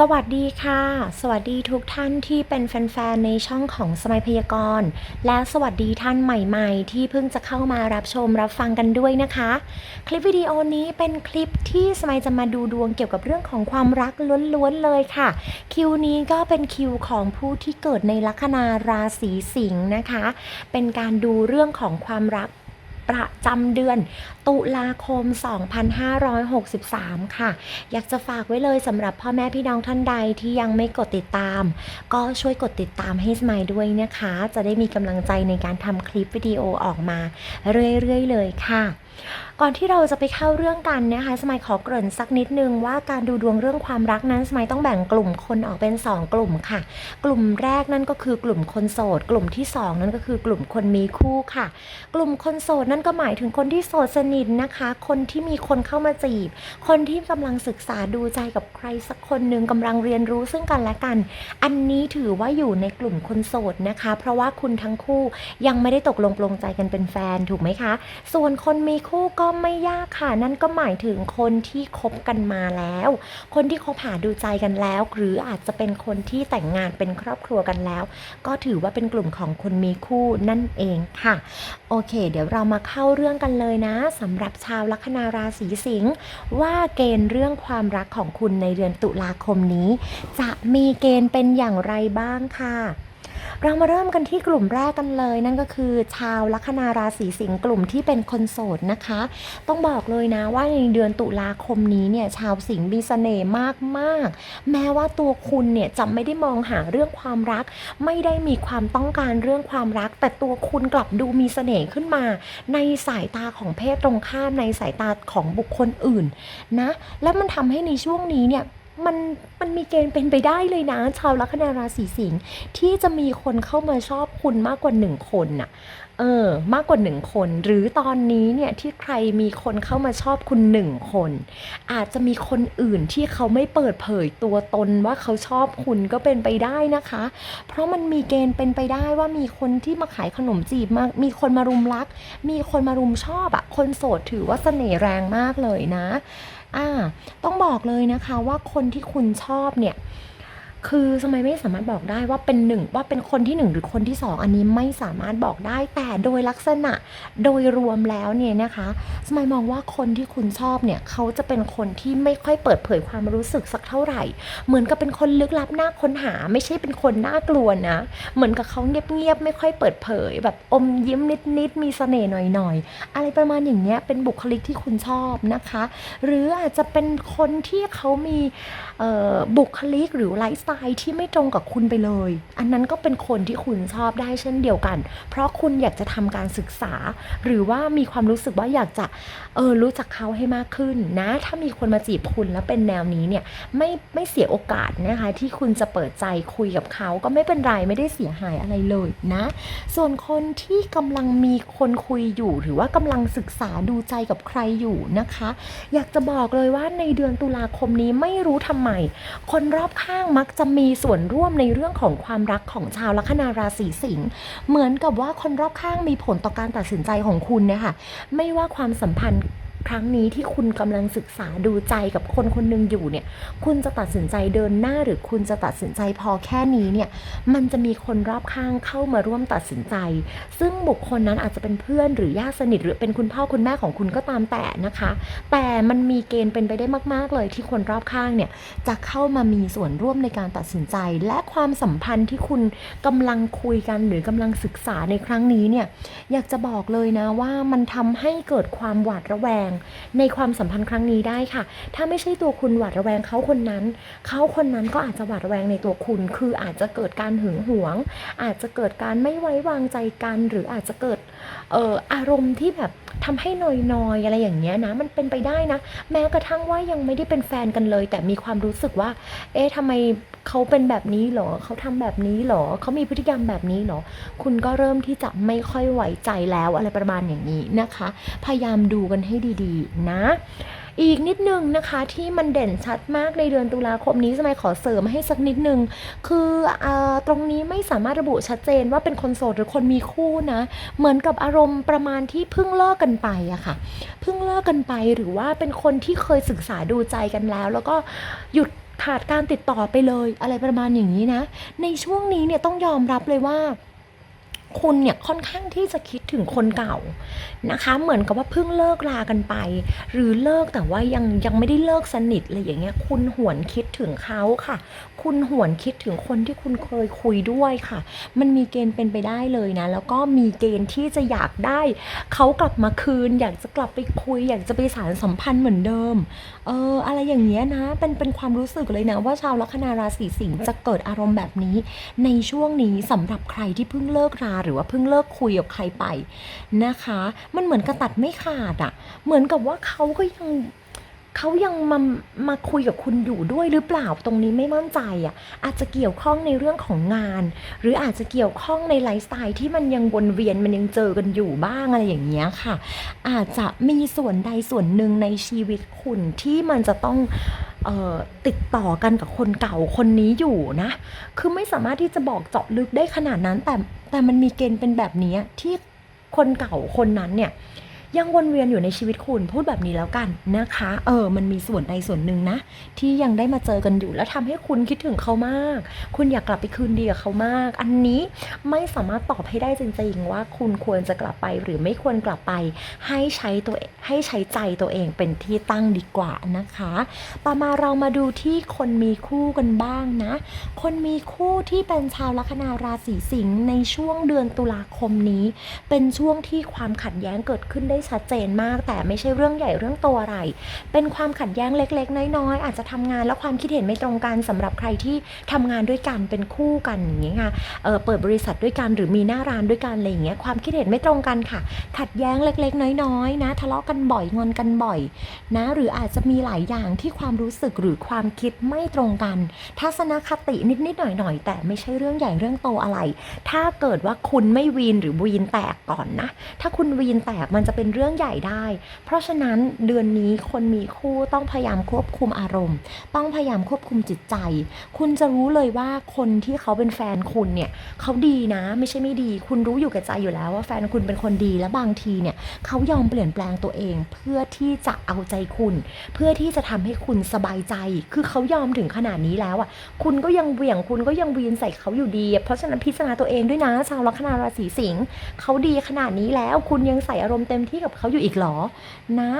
สวัสดีค่ะ สวัสดีทุกท่านที่เป็นแฟนๆ ในช่องของสมัยพยากรณ์ และสวัสดีท่านใหม่ๆ ที่เพิ่งจะเข้ามารับชมรับฟังกันด้วยนะคะ คลิปวิดีโอนี้เป็นคลิปที่สมัยจะมาดูดวงเกี่ยวกับเรื่องของความรักล้วนๆเลยค่ะ คิวนี้ก็เป็นคิวของผู้ที่เกิดในลัคนาราศีสิงห์นะคะ เป็นการดูเรื่องของความรักประจำเดือน ตุลาคม 2563 ค่ะ อยากจะฝากไว้เลยสำหรับพ่อแม่พี่น้องท่านใดที่ยังไม่กดติดตาม ก็ช่วยกดติดตามให้สมัยด้วยนะคะ จะได้มีกำลังใจในการทำคลิปวิดีโอออกมาเรื่อยๆเลยค่ะก่อนที่เราจะไปเข้าเรื่องกันนะคะ สมัยขอเกริ่นสักนิดนึงว่าการดูดวงเรื่องความรักนั้น สมัยต้องแบ่งกลุ่มคนออกเป็น 2 กลุ่มค่ะ กลุ่มแรกนั่นก็คือกลุ่มคนโสด กลุ่มที่ 2 นั่นก็คือกลุ่มคนมีคู่ค่ะ กลุ่มคนโสดนั่นก็หมายถึงคนที่โสดสนิทนะคะ คนที่มีคนเข้ามาจีบ คนที่กำลังศึกษาดูใจกับใครสักคนหนึ่งกำลังเรียนรู้ซึ่งกันและกัน อันนี้ถือว่าอยู่ในกลุ่มคนโสดนะคะ เพราะว่าคุณทั้งคู่ยังไม่ได้ตกลงปลงใจกันเป็นแฟนถูกไหมคะ ส่วนคนมีคู่ก็ไม่ยากค่ะ นั่นก็หมายถึงคนที่คบกันมาแล้ว คนที่คบหาดูใจกันแล้ว หรืออาจจะเป็นคนที่แต่งงานเป็นครอบครัวกันแล้ว ก็ถือว่าเป็นกลุ่มของคนมีคู่นั่นเองค่ะ โอเค เดี๋ยวเรามาเข้าเรื่องกันเลยนะสำหรับชาวลัคนาราศีสิงห์ว่าเกณฑ์เรื่องความรักของคุณในเดือนตุลาคมนี้ จะมีเกณฑ์เป็นอย่างไรบ้างค่ะ เรามาเริ่มกันที่กลุ่มแรกกันเลย นั่นก็คือชาวลัคนาราศีสิงห์กลุ่มที่เป็นคนโสดนะคะ ต้องบอกเลยนะว่าในเดือนตุลาคมนี้เนี่ยชาวสิงห์มีเสน่ห์มากๆ แม้ว่าตัวคุณเนี่ยจะไม่ได้มองหาเรื่องความรัก ไม่ได้มีความต้องการเรื่องความรัก แต่ตัวคุณกลับดูมีเสน่ห์ขึ้นมา ในสายตาของเพศตรงข้ามในสายตาของบุคคลอื่นนะ แล้วมันทำให้ในช่วงนี้เนี่ย มันมันมีเกณฑ์เป็นไปได้เลยนะ ชาวลัคนาราศีสิงห์ที่จะมีคนเข้ามาชอบคุณมากกว่าหนึ่งคนน่ะเออมากกว่าหนึ่งคน หรือตอนนี้เนี่ยที่ใครมีคนเข้ามาชอบคุณหนึ่งคน อาจจะมีคนอื่นที่เขาไม่เปิดเผยตัวตนว่าเขาชอบคุณก็เป็นไปได้นะคะ เพราะมันมีเกณฑ์เป็นไปได้ว่ามีคนที่มาขายขนมจีบมามีคนมารุมรัก มีคนมารุมชอบอะคนโสดถือว่าเสน่ห์แรงมากเลยนะ อ่า ต้องบอกเลยนะคะว่าคนที่คุณชอบเนี่ย คือสมัยไม่สามารถบอกได้ว่าเป็นหนึ่งว่าเป็นคนที่หนึ่งหรือคนที่สองอันนี้ไม่สามารถบอกได้ แต่โดยลักษณะโดยรวมแล้วเนี่ยนะคะ สมัยมองว่าคนที่คุณชอบเนี่ยเขาจะเป็นคนที่ไม่ค่อยเปิดเผยความรู้สึกสักเท่าไหร่ เหมือนกับเป็นคนลึกลับน่าค้นหา ไม่ใช่เป็นคนน่ากลัวนะ เหมือนกับเขาเงียบๆไม่ค่อยเปิดเผย แบบอมยิ้มนิดๆมีเสน่ห์หน่อยๆอะไรประมาณอย่างเนี้ยเป็นบุคลิกที่คุณชอบนะคะ หรืออาจจะเป็นคนที่เขามีบุคลิกหรือไลฟ์สไตล์ที่ไม่ตรงกับคุณไปเลย อันนั้นก็เป็นคนที่คุณชอบได้เช่นเดียวกัน เพราะคุณอยากจะทำการศึกษา หรือว่ามีความรู้สึกว่าอยากจะเออรู้จักเขาให้มากขึ้นนะ ถ้ามีคนมาจีบคุณแล้วเป็นแนวนี้เนี่ยไม่ไม่เสียโอกาสนะคะที่คุณจะเปิดใจคุยกับเขาก็ไม่เป็นไรไม่ได้เสียหายอะไรเลยนะ ส่วนคนที่กำลังมีคนคุยอยู่ หรือว่ากำลังศึกษาดูใจกับใครอยู่นะคะ อยากจะบอกเลยว่าในเดือนตุลาคมนี้ไม่รู้ทำไมคนรอบข้างมักจะมีส่วนร่วมในเรื่องของความรักของชาวลัคนาราศีสิงห์เหมือนกับว่าคนรอบข้างมีผลต่อการตัดสินใจของคุณเนี่ยค่ะไม่ว่าความสัมพันธ์ ครั้งนี้ที่คุณกำลังศึกษาดูใจกับคนคนหนึ่งอยู่เนี่ย คุณจะตัดสินใจเดินหน้าหรือคุณจะตัดสินใจพอแค่นี้เนี่ย มันจะมีคนรอบข้างเข้ามาร่วมตัดสินใจ ซึ่งบุคคลนั้นอาจจะเป็นเพื่อนหรือญาติสนิทหรือเป็นคุณพ่อคุณแม่ของคุณก็ตามแต่นะคะ แต่มันมีเกณฑ์เป็นไปได้มาก ๆ เลยที่คนรอบข้างเนี่ยจะเข้ามามีส่วนร่วมในการตัดสินใจ และความสัมพันธ์ที่คุณกำลังคุยกันหรือกำลังศึกษาในครั้งนี้เนี่ยอยากจะบอกเลยนะว่ามันทำให้เกิดความหวาดระแวงในความสัมพันธ์ครั้งนี้ได้ค่ะ ถ้าไม่ใช่ตัวคุณหวาดระแวงเขาคนนั้น เขาคนนั้นก็อาจจะหวาดระแวงในตัวคุณ คืออาจจะเกิดการหึงหวง อาจจะเกิดการไม่ไว้วางใจกัน หรืออาจจะเกิดอออารมณ์ที่แบบ ทำให้นอยๆอะไรอย่างเงี้ยนะ มันเป็นไปได้นะ แม้กระทั่งว่ายังไม่ได้เป็นแฟนกันเลย แต่มีความรู้สึกว่า เอ๊ะทำไมเขาเป็นแบบนี้หรอเขาทำแบบนี้หรอเขามีพฤติกรรมแบบนี้เหรอคุณก็เริ่มที่จะไม่ค่อยไหวใจแล้วอะไรประมาณอย่างนี้นะคะ พยายามดูกันให้ดี ๆ นะ อีกนิดนึงนะคะที่มันเด่นชัดมากในเดือนตุลาคมนี้สมัยขอเสริมให้สักนิดนึง คืออตรงนี้ไม่สามารถระบุชัดเจนว่าเป็นคนโสดหรือคนมีคู่นะ เหมือนกับอารมณ์ประมาณที่เพิ่งเลิกกันไปอะค่ะ เพิ่งเลิกกันไปหรือว่าเป็นคนที่เคยศึกษาดูใจกันแล้ว แล้วก็หยุดขาดการติดต่อไปเลย อะไรประมาณอย่างนี้นะ ในช่วงนี้เนี่ยต้องยอมรับเลยว่า คุณเนี่ยค่อนข้างที่จะคิดถึงคนเก่านะคะ เหมือนกับว่าเพิ่งเลิกลากันไป หรือเลิกแต่ว่ายังยังไม่ได้เลิกสนิทอะไรอย่างเงี้ยคุณหวนคิดถึงเขาค่ะ คุณหวนคิดถึงคนที่คุณเคยคุยด้วยค่ะ มันมีเกณฑ์เป็นไปได้เลยนะ แล้วก็มีเกณฑ์ที่จะอยากได้เขากลับมาคืน อยากจะกลับไปคุย อยากจะไปสารสัมพันธ์เหมือนเดิมเอออะไรอย่างเงี้ยนะเป็นเป็นความรู้สึกเลยนะว่าชาวลัคนาราศีสิงห์จะเกิดอารมณ์แบบนี้ ในช่วงนี้สำหรับใครที่เพิ่งเลิกราหรือว่าเพิ่งเลิกคุยกับใครไปนะคะ มันเหมือนกระตัดไม่ขาดอะ่ะ เหมือนกับว่าเขาก็ยังเขายังมามาคุยกับคุณอยู่ด้วยหรือเปล่าตรงนี้ไม่มั่นใจอะ่ะอาจจะเกี่ยวข้องในเรื่องของงาน หรืออาจจะเกี่ยวข้องในไลฟ์สไตล์ที่มันยังวนเวียนมันยังเจอกันอยู่บ้างอะไรอย่างเงี้ยค่ะ อาจจะมีส่วนใดส่วนหนึ่งในชีวิตคุณที่มันจะต้อง ติดต่อกันกับคนเก่าคนนี้อยู่นะ คือไม่สามารถที่จะบอกเจาะลึกได้ขนาดนั้น แต่แต่มันมีเกณฑ์เป็นแบบนี้ที่คนเก่าคนนั้นเนี่ย ยังวนเวียนอยู่ในชีวิตคุณพูดแบบนี้แล้วกันนะคะ เออ มันมีส่วนใดส่วนหนึ่งนะ ที่ยังได้มาเจอกันอยู่แล้วทำให้คุณคิดถึงเขามาก คุณอยากกลับไปคืนดีกับเขามาก อันนี้ไม่สามารถตอบให้ได้จริงๆ ว่าคุณควรจะกลับไปหรือไม่ควรกลับไป ให้ใช้ตัวให้ใช้ใจตัวเองเป็นที่ตั้งดีกว่านะคะ ต่อมาเรามาดูที่คนมีคู่กันบ้างนะ คนมีคู่ที่เป็นชาวลัคนาราศีสิงห์ในช่วงเดือนตุลาคมนี้ เป็นช่วงที่ความขัดแย้งเกิดขึ้นได้ชัดเจนมาก แต่ไม่ใช่เรื่องใหญ่เรื่องโตอะไร เป็นความขัดแย้งเล็ก ๆ น้อยๆอาจจะทำงานแล้วความคิดเห็นไม่ตรงกันสำหรับใครที่ทำงานด้วยกันเป็นคู่กันอย่างเงี้ยค่ะเเปิดบริษัทด้วยกันหรือมีหน้าร้านด้วยกันอะไรอย่างเงี้ยความคิดเห็นไม่ตรงกันค่ะ ขัดแย้งเล็ก ๆ น้อยๆนะทะเลาะกันบ่อยงอนกันบ่อยนะหรืออาจจะมีหลายอย่างที่ความรู้สึกหรือความคิดไม่ตรงกัน ทัศนคตินิดๆหน่อยๆ แต่ไม่ใช่เรื่องใหญ่เรื่องโตอะไร ถ้าเกิดว่าคุณไม่วีนหรือวีนแตกก่อนนะ ถ้าคุณวีนแตกมันจะเป็นเรื่องใหญ่ได้ เพราะฉะนั้นเดือนนี้คนมีคู่ต้องพยายามควบคุมอารมณ์ ต้องพยายามควบคุมจิตใจ คุณจะรู้เลยว่าคนที่เขาเป็นแฟนคุณเนี่ยเขาดีนะ ไม่ใช่ไม่ดี คุณรู้อยู่แก่ใจอยู่แล้วว่าแฟนคุณเป็นคนดีและบางทีเนี่ยเขายอมเปลี่ยนแปลงตัวเอง เพื่อที่จะเอาใจคุณ เพื่อที่จะทำให้คุณสบายใจ คือเขายอมถึงขนาดนี้แล้วอะคุณก็ยังเหวี่ยงคุณก็ยังวีนใส่เขาอยู่ดี เพราะฉะนั้นพิจารณาตัวเองด้วยนะชาวลัคนาราศีสิงห์เขาดีขนาดนี้แล้วคุณยังใส่อารมณ์เต็มที่กับเขาอยู่อีกหรอนะ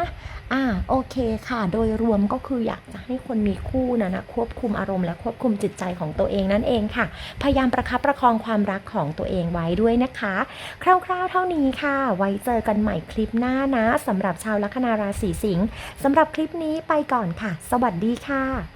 อ่าโอเคค่ะ โดยรวมก็คืออยากจะให้คนมีคู่นะนะควบคุมอารมณ์และควบคุมจิตใจของตัวเองนั่นเองค่ะ พยายามประคับประคองความรักของตัวเองไว้ด้วยนะคะ คร่าวๆเท่านี้ค่ะ ไว้เจอกันใหม่คลิปหน้านะสำหรับชาวลัคนาราศีสิงห์สำหรับคลิปนี้ไปก่อนค่ะ สวัสดีค่ะ